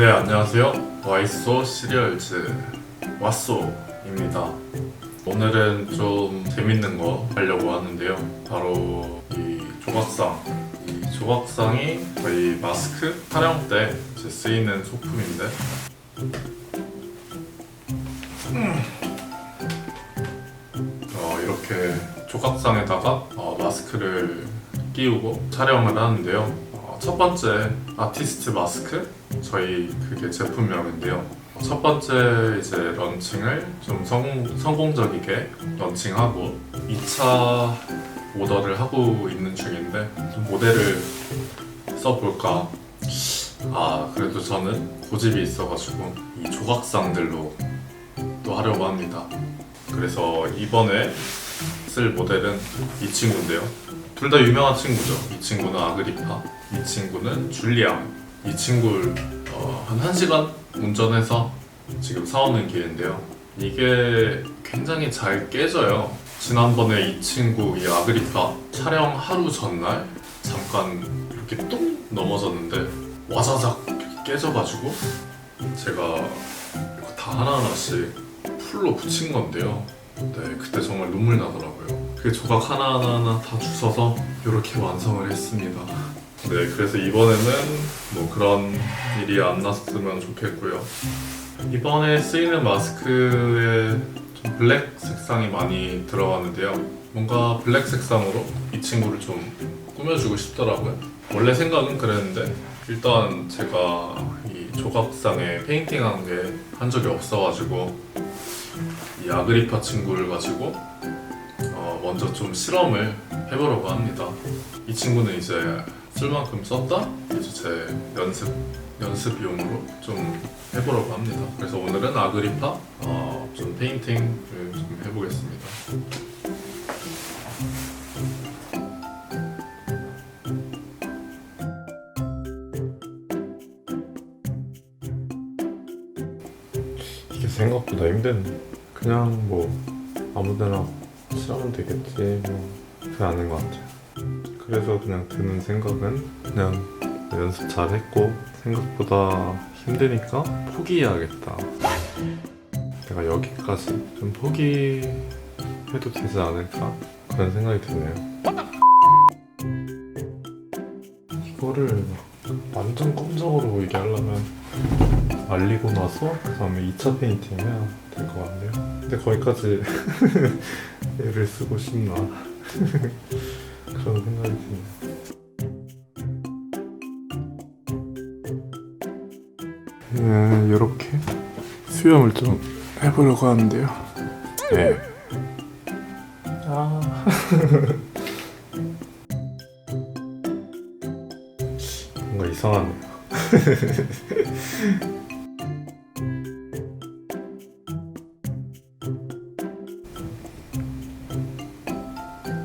네, 안녕하세요. 와이소 시리얼즈 왓소입니다. 오늘은 좀 재밌는 거 하려고 하는데요. 바로 이 조각상. 이 조각상이 저희 마스크 촬영 때 쓰이는 소품인데 음. 어, 이렇게 조각상에다가 어, 마스크를 끼우고 촬영을 하는데요. 어, 첫 번째 아티스트 마스크 저희 그게 제품명인데요. 첫 번째 이제 런칭을 좀 성, 성공적이게 런칭하고 2차 오더를 하고 있는 중인데 좀 모델을 써볼까. 아 그래도 저는 고집이 있어가지고 이 조각상들로 또 하려고 합니다. 그래서 이번에 쓸 모델은 이 친구인데요. 둘 다 유명한 친구죠. 이 친구는 아그리파, 이 친구는 줄리앙. 이 친구를 어, 한 1시간 운전해서 지금 사오는 길인데요. 이게 굉장히 잘 깨져요. 지난번에 이 친구, 이 아그리파 촬영 하루 전날 잠깐 이렇게 똥 넘어졌는데 와자작 깨져가지고 제가 다 하나하나씩 풀로 붙인 건데요. 네, 그때 정말 눈물 나더라고요. 그 조각 하나하나 다 주워서 이렇게 완성을 했습니다. 네, 그래서 이번에는 뭐 그런 일이 안 났으면 좋겠고요. 이번에 쓰이는 마스크에 좀 블랙 색상이 많이 들어가는데요. 뭔가 블랙 색상으로 이 친구를 좀 꾸며주고 싶더라고요. 원래 생각은 그랬는데 일단 제가 이 조각상에 페인팅한 게 한 적이 없어가지고 이 아그리파 친구를 가지고 어, 먼저 좀 실험을 해보려고 합니다. 이 친구는 이제 쓸 만큼 썼다 이제 제 연습 연습용으로 좀 해보려고 합니다. 그래서 오늘은 아그리파 어, 좀 페인팅을 좀 해보겠습니다. 이게 생각보다 힘드네. 그냥 뭐 아무데나 칠하면 되겠지 뭐 그게 아닌 것 같아요. 그래서 그냥 드는 생각은 그냥 연습 잘했고 생각보다 힘드니까 포기해야겠다. 내가 여기까지 좀 포기해도 되지 않을까 그런 생각이 드네요. 이거를 막 완전 검정으로 보이게 하려면 말리고 나서 그 다음에 2차 페인팅 해야 될 것 같네요. 근데 거기까지 애를 쓰고 싶나 그런 생각이 드네요. 네, 이렇게 수염을 좀 해보려고 하는데요. 네. 아. 뭔가 이상하네요.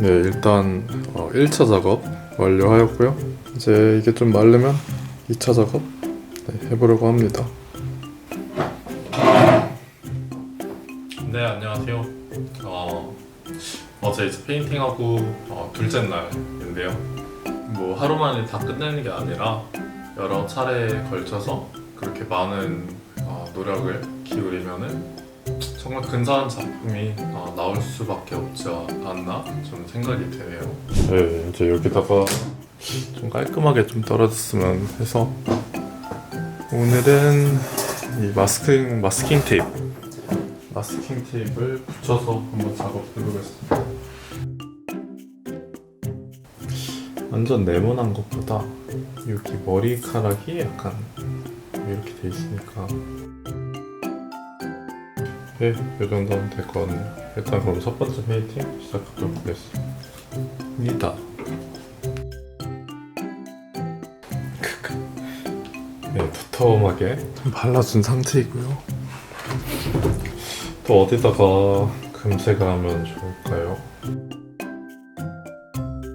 네, 일단 어, 1차 작업 완료하였고요. 이제 이게 좀 마르면 2차 작업 네, 해보려고 합니다. 네, 안녕하세요. 어, 어제 이제 페인팅하고 어, 둘째 날인데요. 뭐 하루 만에 다 끝내는 게 아니라 여러 차례에 걸쳐서 그렇게 많은 어, 노력을 기울이면은 정말 근사한 작품이 어, 나올 수밖에 없지 않나 좀 생각이 드네요. 네, 이제 여기다가 좀 깔끔하게 좀 떨어졌으면 해서 오늘은 이 마스킹 마스킹 테이프 마스킹 테이프를 붙여서 한번 작업해보겠습니다. 완전 네모난 것보다 여기 머리카락이 약간 이렇게 돼 있으니까 네, 이 정도면 될 것 같네요. 일단 그럼 첫 번째 페인팅 시작하도록 하겠습니다. 네, 두터움하게 좀 발라준 상태이고요. 또 어디다가 금색을 하면 좋을까요?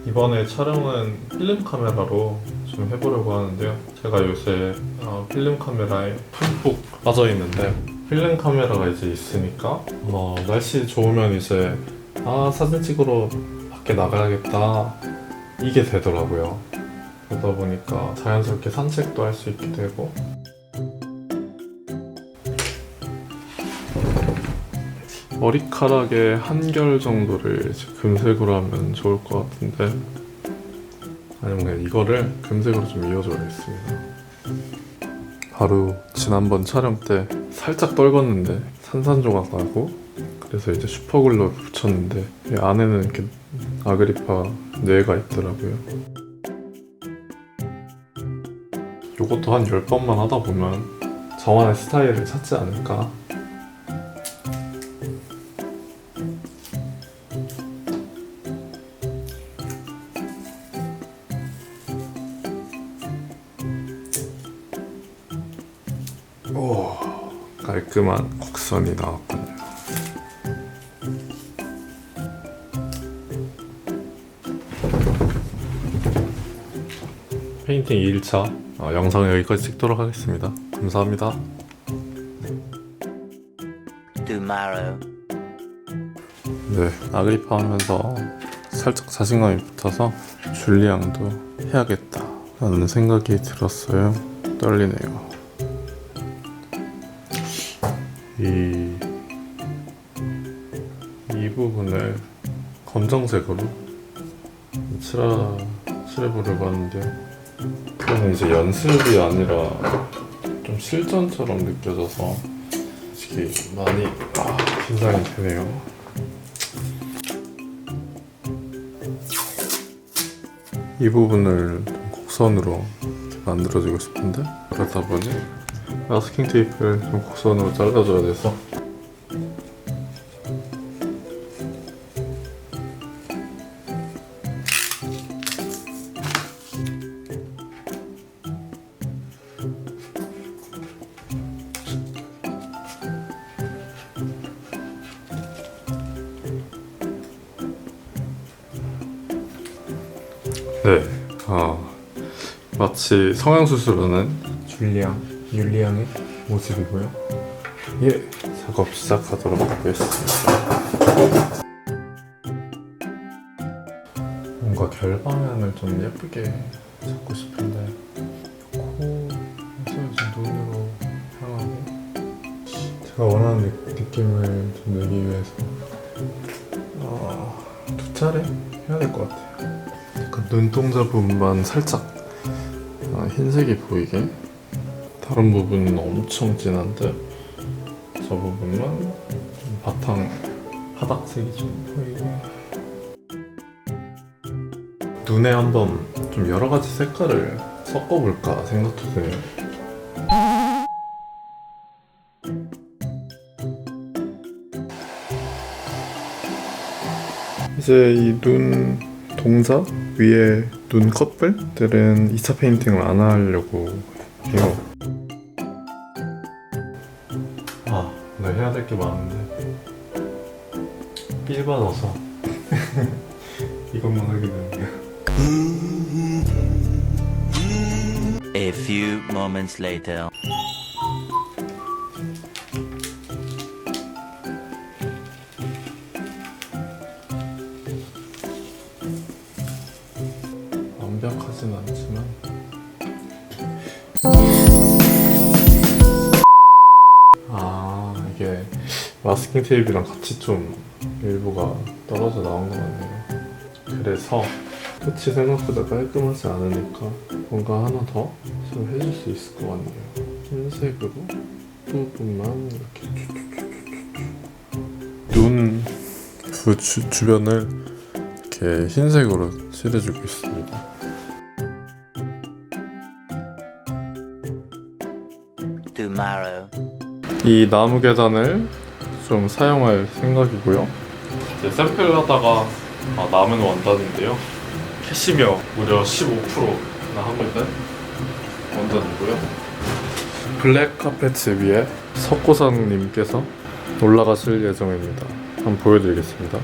이번에 촬영은 필름 카메라로 좀 해보려고 하는데요. 제가 요새 어, 필름 카메라에 푹푹 빠져 있는데 필름 카메라가 이제 있으니까 뭐 날씨 좋으면 이제 아 사진 찍으러 밖에 나가야겠다. 이게 되더라고요. 그러다 보니까 자연스럽게 산책도 할 수 있게 되고. 머리카락의 한 결 정도를 금색으로 하면 좋을 것 같은데 아니면 그냥 이거를 금색으로 좀 이어줘야겠습니다. 바로 지난번 촬영 때 살짝 떨궜는데 산산조각 나고 그래서 이제 슈퍼글로 붙였는데 이 안에는 이렇게 아그리파 뇌가 있더라고요. 요것도 한 10번만 하다 보면 저만의 스타일을 찾지 않을까 오 깔끔한 곡선이 나왔군요 페인팅 2일차 어, 영상 여기까지 찍도록 하겠습니다 감사합니다 tomorrow. 네, 아그리파 하면서 살짝 자신감이 붙어서 줄리앙도 해야겠다 라는 생각이 들었어요. 떨리네요. 이, 이 부분을 검정색으로 칠하, 칠해보려고 하는데요. 그거는 이제 연습이 아니라 좀 실전처럼 느껴져서 솔직히 많이 아, 긴장이 되네요. 이 부분을 좀 곡선으로 만들어주고 싶은데 그러다 보니 마스킹 테이프를 좀 곡선으로 잘라줘야 돼서. 네, 어, 마치 성형수술하는 줄리앙, 율리앙의 모습이고요. 예, 작업 시작하도록 하겠습니다. 뭔가 결방향을 좀 예쁘게 잡고 싶은데 코에서 이제 눈으로 향하고 제가 원하는 느- 느낌을 좀 내기 위해서 어, 두 차례 해야 될 것 같아요. 그 눈동자 부분만 살짝 아, 흰색이 보이게 다른 부분은 엄청 진한데 저 부분만 좀 바탕 바닥색이 좀 보이게 눈에 한번 좀 여러 가지 색깔을 섞어볼까 생각도 드네요. 이제 이 눈 동자 위에 눈 컷들들은 2차 페인팅을 안 하려고 해요. 해야 될 게 많은데 삘 받아서 이것만 하게 되네요. A few moments later. 마스킹 테이프랑 같이 좀 일부가 떨어져 나온 것 같네요. 그래서 끝이 생각보다 깔끔하지 않으니까 뭔가 하나 더 좀 해줄 수 있을 것 같네요. 흰색으로 부분만 이렇게 눈그 주변을 이렇게 흰색으로 칠해주고 있습니다. 이 나무 계단을 좀 사용할 생각이고요. 이제 샘플을 하다가 아, 남은 원단인데요. 캐시미어 무려 15%나 합니다. 원단이고요. 블랙 카페트 위에 석고상님께서 올라가실 예정입니다. 한번 보여드리겠습니다.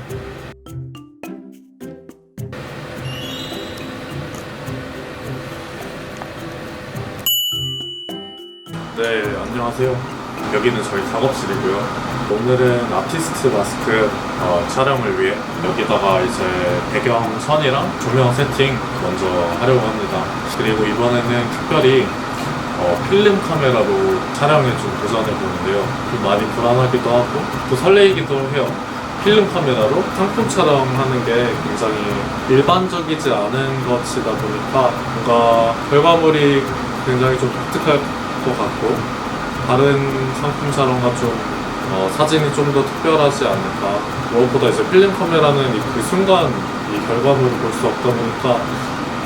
네, 안녕하세요. 여기는 저희 작업실이고요. 오늘은 아티스트 마스크 어, 촬영을 위해 여기다가 이제 배경 선이랑 조명 세팅 먼저 하려고 합니다. 그리고 이번에는 특별히 어, 필름 카메라로 촬영에 좀 도전해 보는데요. 좀 많이 불안하기도 하고 또 설레이기도 해요. 필름 카메라로 상품 촬영하는 게 굉장히 일반적이지 않은 것이다 보니까 뭔가 결과물이 굉장히 좀 독특할 것 같고 다른 상품 촬영과 좀 어, 사진이 좀 더 특별하지 않을까 무엇보다 이제 필름 카메라는 이- 그 순간 이 결과물을 볼 수 없다 보니까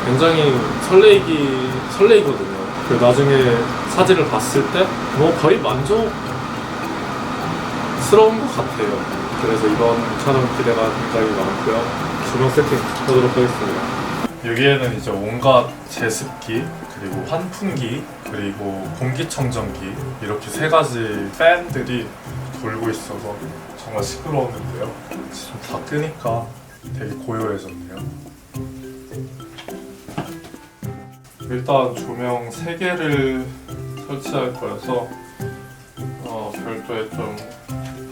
굉장히 설레이기 설레이거든요. 그 나중에 사진을 봤을 때 뭐 거의 만족스러운 것 같아요. 그래서 이번 촬영 기대가 굉장히 많고요. 조명 세팅 하도록 하겠습니다. 여기에는 이제 온갖 제습기 그리고 환풍기 그리고 공기청정기 이렇게 세 가지 팬들이 돌고 있어서 정말 시끄러웠는데요. 지금 다 끄니까 되게 고요해졌네요. 일단 조명 3개를 설치할 거여서 어, 별도의 좀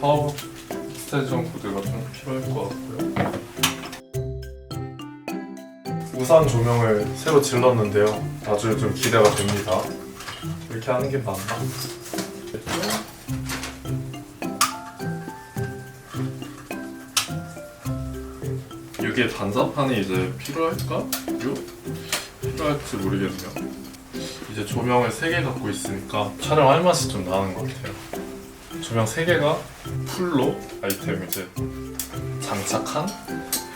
파워 스테이션 코드가 좀 필요할 것 같고요. 우산 조명을 새로 질렀는데요. 아주 좀 기대가 됩니다. 이렇게 하는 게 맞나? 여기에 단자판이 이제 필요할까? 요? 필요할지 모르겠네요. 이제 조명을 3개 갖고 있으니까 촬영할 맛이 좀 나는 것 같아요. 조명 3개가 풀로 아이템 이제 장착한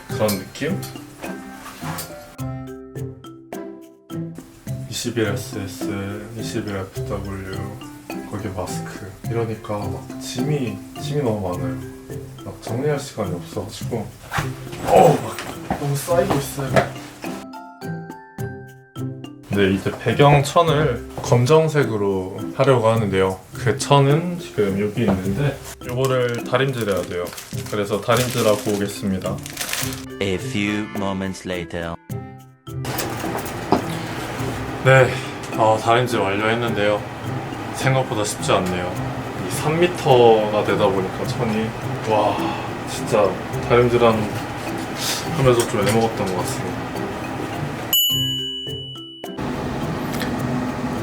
그런 느낌? 21SS, 21FW, 거기에 마스크 이러니까 막 짐이 짐이 너무 많아요. 막 정리할 시간이 없어가지고 어막 너무 쌓이고 있어요. 네 이제 배경 천을 검정색으로 하려고 하는데요. 그 천은 지금 여기 있는데 이거를 다림질해야 돼요. 그래서 다림질하고 오겠습니다. A few moments later. 네, 어, 다림질 완료했는데요. 생각보다 쉽지 않네요. 이 3m가 되다 보니까 천이 와 진짜 다림질한 하면서 좀 애먹었던 것 같습니다.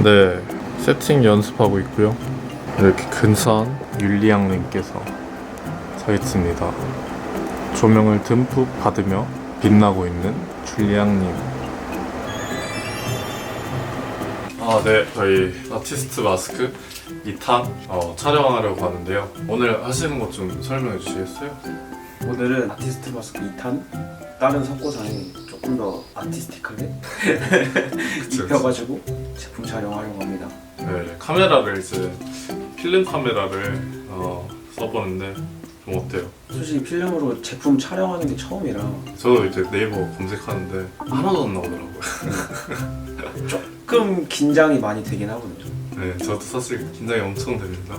네, 세팅 연습하고 있고요. 이렇게 근사한 율리양님께서 서 있습니다. 조명을 듬뿍 받으며 빛나고 있는 줄리앙님. 아, 네. 저희 아티스트 마스크 2탄 어, 촬영하려고 하는데요. 오늘 하시는 것 좀 설명해 주시겠어요? 오늘은 아티스트 마스크 2탄 다른 석고상에 조금 더 아티스틱하게 입혀가지고 제품 촬영하려고 합니다 네, 카메라를 이제 필름 카메라를 어, 써보는데 좀 어때요? 솔직히 필름으로 제품 촬영하는 게 처음이라 저도 이제 네이버 검색하는데 하나도 안 나오더라고요. 조 금 긴장이 많이 되긴 하거든요 네, 저도 사실 긴장이 엄청 됩니다.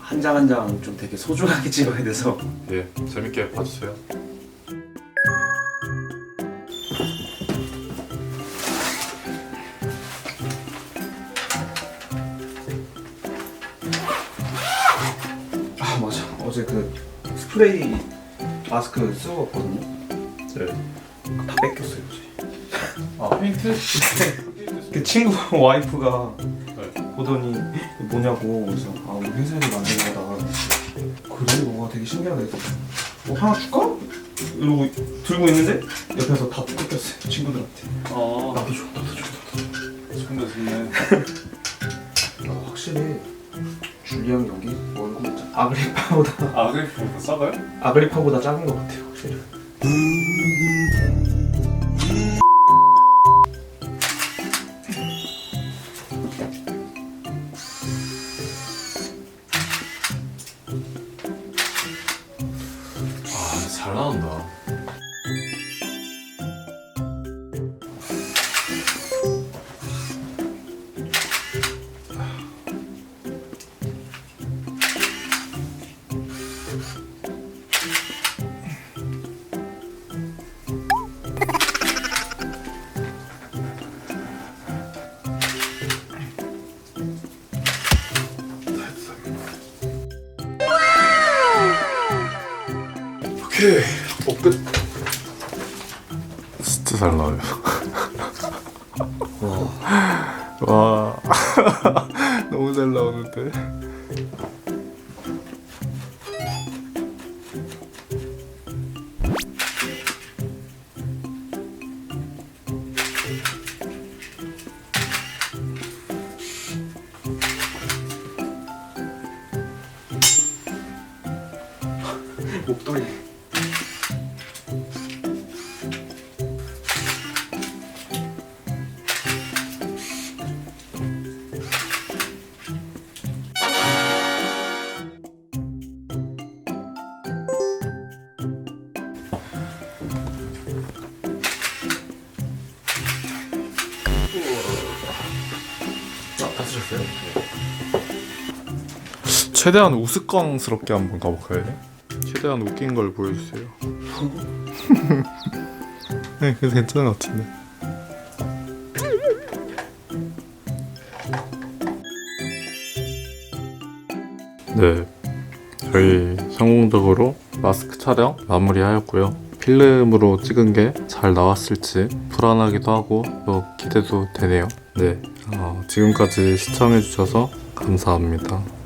한 장 한 장 좀 되게 소중하게 찍어야 돼서 예, 재밌게 봐주세요. 아 맞아 어제 그 스프레이 마스크 쓰고 왔거든요 네. 다 뺏겼어요 어제 아, 페인트? 그 친구 와이프가 네. 보더니 뭐냐고 그래서 아 우리 회사에서 만든 거다 그래 뭔가 되게 신기하다 해서 뭐 하나 줄까? 이러고 들고 있는데 옆에서 다 뜯겼어요 친구들한테 아, 나도 줘 나도 줘줘 좋네. 아, 확실히 줄리안 여기 짜- 아그리파보다 아, 그리고 싸가요? 아그리파보다 작은 것 같아요 확실히 너무 잘 나오는데. 최대한 우스꽝스럽게 한번 가볼까요? 최대한 웃긴 걸 보여주세요. 네, 그래서 괜찮은 것 같은데. 네, 저희 성공적으로 마스크 촬영 마무리하였고요. 필름으로 찍은 게 잘 나왔을지 불안하기도 하고 또 기대도 되네요. 네, 어, 지금까지 시청해주셔서 감사합니다.